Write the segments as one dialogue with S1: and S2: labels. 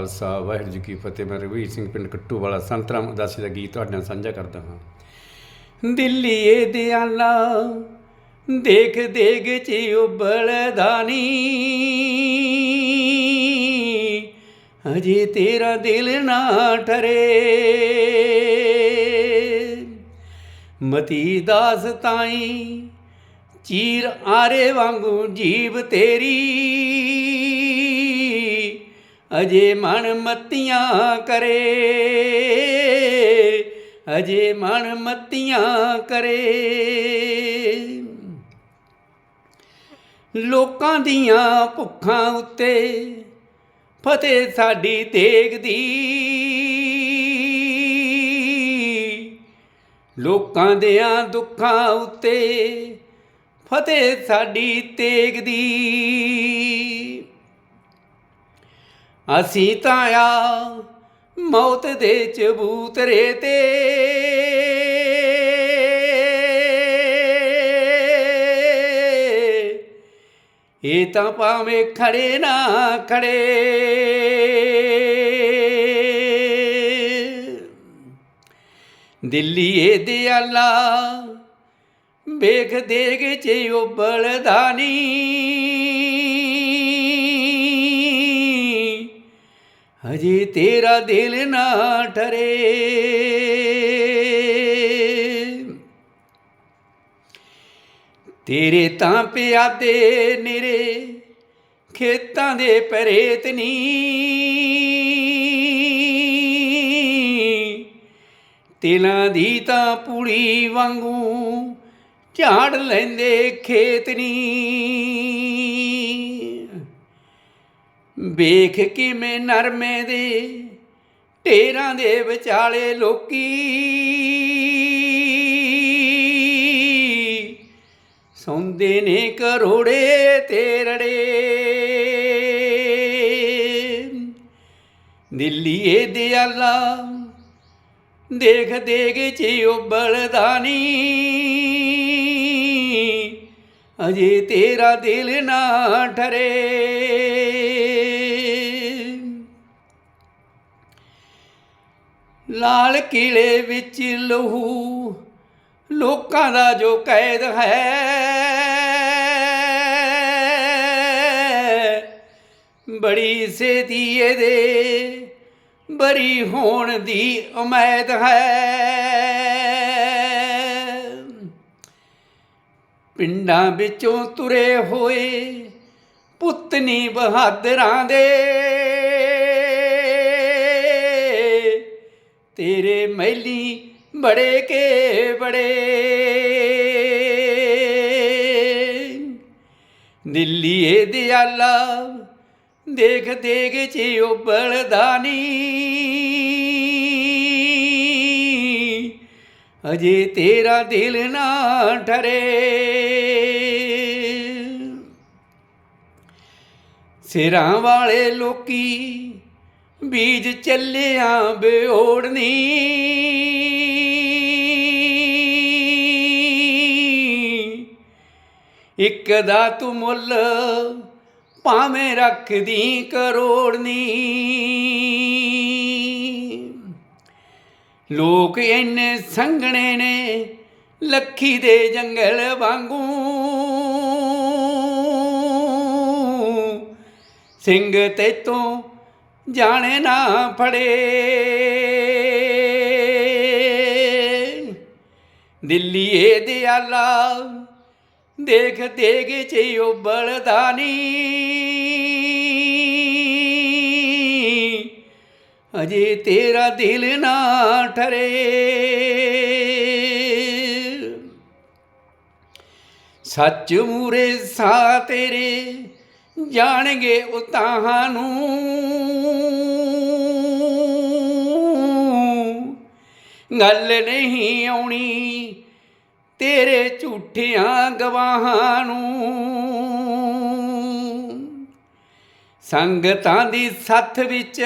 S1: ਖਾਲਸਾ, ਵਾਹਿਗੁਰੂ ਜੀ ਕੀ ਫਤਿਹ। ਮੈਂ ਰਘਵੀਰ ਸਿੰਘ ਪਿੰਡ ਕੱਟੂ ਵਾਲਾ। ਸੰਤਰਾਮ ਉਦਾਸੀ ਦਾ ਗੀਤ ਤੁਹਾਡੇ ਨਾਲ ਸਾਂਝਾ ਕਰਦਾ ਹਾਂ। ਦਿੱਲੀ ਏ ਦਿਆਲਾ, ਦੇਖ ਦੇਖ ਚ ਉਬਲਦਾ ਨੀ। ਅਜੇ ਤੇਰਾ ਦਿਲ ਨਾ ਠਰੇ। ਮਤੀ ਦਾਸ ਤਾਈ, ਚੀਰ ਆਰੇ ਵਾਂਗੂ ਜੀਵ ਤੇਰੀ। ਅਜੇ ਮਨ ਮਤੀਆਂ ਕਰੇ। ਅਜੇ ਮਨ ਮਤੀਆਂ ਕਰੇ। ਲੋਕਾਂ ਦੀਆਂ ਭੁੱਖਾਂ ਉੱਤੇ ਫਤਿਹ ਸਾਡੀ ਦੇਖਦੀ ਲੋਕਾਂ ਦਿਆਂ ਦੁੱਖਾਂ ਉੱਤੇ ਫਤਿਹ ਸਾਡੀ ਤੇਗਦੀ ਅਸੀਂ ਤਾਂ ਆ ਮੌਤ ਦੇ ਚਬੂਤਰੇ ਤੇ। ਇਹ ਤਾਂ ਭਾਵੇਂ ਖੜੇ ਨਾ ਖੜੇ। ਦਿੱਲੀ ਏ ਦਿਆਲਾ ਵੇਖ ਦੇਖ ਜੇ ਉਬਲਦਾ ਨਹੀਂ ਅਜੇ ਤੇਰਾ ਦਿਲ ਨਾ ਠਰੇ। ਤੇਰੇ ਤਾਂ ਪਿਆਦੇ ਨਿਰੇ ਖੇਤਾਂ ਦੇ ਪਰੇਤ ਨੀ। ਤਿਲਾਂ ਦੀ ਤਾਂ ਪੁੜੀ ਵਾਂਗੂ ਝਾੜ ਲੈਂਦੇ ਖੇਤ ਨੀ। ਵੇਖ ਕਿਵੇਂ ਨਰਮੇ ਦੇ ਢੇਰਾਂ ਦੇ ਵਿਚਾਲੇ ਲੋਕੀ। ਸੌਂਦੇ ਨੇ ਕਰੋੜੇ ਤੇਰੜੇ ਦਿੱਲੀ ਏ ਦਿਆਲਾ ਦੇਖ ਦੇਖ ਚ ਉਬਲਦਾ ਨੀ। ਅਜੇ ਤੇਰਾ ਦਿਲ ਨਾ ਠਰੇ। ਲਾਲ ਕਿਲੇ ਵਿੱਚ ਲਹੂ। ਲੋਕਾਂ ਦਾ ਜੋ ਕੈਦ ਹੈ, ਬੜੀ ਸੇਤੀ ਇਹਦੇ, ਬਰੀ ਹੋਣ ਦੀ ਉਮੀਦ ਹੈ। ਪਿੰਡਾਂ ਵਿੱਚੋਂ ਤੁਰੇ ਹੋਏ ਪੁੱਤਨੀ ਬਹਾਦਰਾਂ ਦੇ। ਤੇਰੇ ਮਹਿਲੀ ਬੜੇ ਕੇ ਬੜੇ। ਦਿੱਲੀ ਏ ਦਿਆਲਾ, ਦੇਖ ਦੇਖ ਚ ਉਬਲਦਾ ਨੀ। ਅਜੇ ਤੇਰਾ ਦਿਲ ਨਾ ਠਰੇ। ਸਿਰਾਂ ਵਾਲੇ ਲੋਕੀ ਬੀਜ ਚੱਲਿਆਂ ਬਿਓੜਨੀ ਇੱਕ ਦਾ ਤੂੰ ਮੁੱਲ ਭਾਵੇਂ ਰੱਖਦੀ ਕਰੋੜਨੀ। ਲੋਕ ਇੰਨੇ ਸੰਘਣੇ ਨੇ ਲੱਖੀ ਦੇ ਜੰਗਲ ਵਾਂਗੂ। ਸਿੰਘ ਤੇ ਤੋਂ ਜਾਣੇ ਨਾ ਫੜੇ। ਦਿੱਲੀ ਏ ਦਿਆਲਾ, ਦੇਖ ਦੇਖ ਚ ਉਬਲਦਾ ਨਹੀਂ ਅਜੇ ਤੇਰਾ ਦਿਲ ਨਾ ਠਰੇ। ਸੱਚ ਮੂਰੇ ਸਾ ਤੇਰੇ ਜਾਣਗੇ ਉਤਾਹਾਂ ਨੂੰ। ਗੱਲ ਨਹੀਂ ਆਉਣੀ ਤੇਰੇ ਝੂਠਿਆਂ ਗਵਾਹਾਂ ਨੂੰ। ਸੰਗਤਾਂ ਦੀ ਸੱਥ ਵਿੱਚ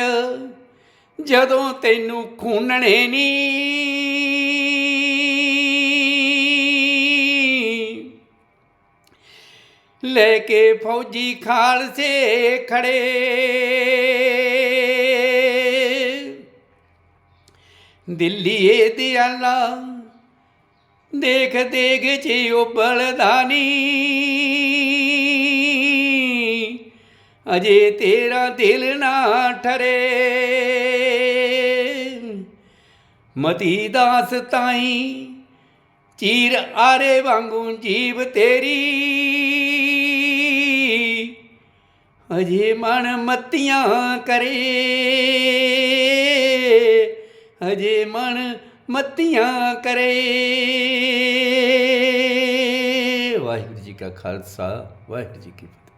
S1: ਜਦੋਂ ਤੈਨੂੰ ਖੂਨਣੇ ਨਹੀਂ ਲੈ ਕੇ ਫੌਜੀ ਖਾਲਸੇ ਖੜੇ। ਦਿੱਲੀ ਏ ਦਿਆਲਾ ਦੇਖ ਦੇਖ ਜੀ ਉਬਲਦਾ ਨੀ ਅਜੇ ਤੇਰਾ ਦਿਲ ਨਾ ਠਰੇ। ਮਤੀ ਦਾਸ ਤਾਈ ਚੀਰ ਆਰੇ ਵਾਂਗੂ ਜੀਵ ਤੇਰੀ। ਅਜੇ ਮਨ ਮਤੀਆਂ ਕਰੇ। ਅਜੇ ਮਨ ਮਤੀਆਂ ਕਰੇ। ਵਾਹਿਗੁਰੂ ਜੀ ਕਾ ਖਾਲਸਾ, ਵਾਹਿਗੁਰੂ ਜੀ ਕੀ ਫਤਿਹ।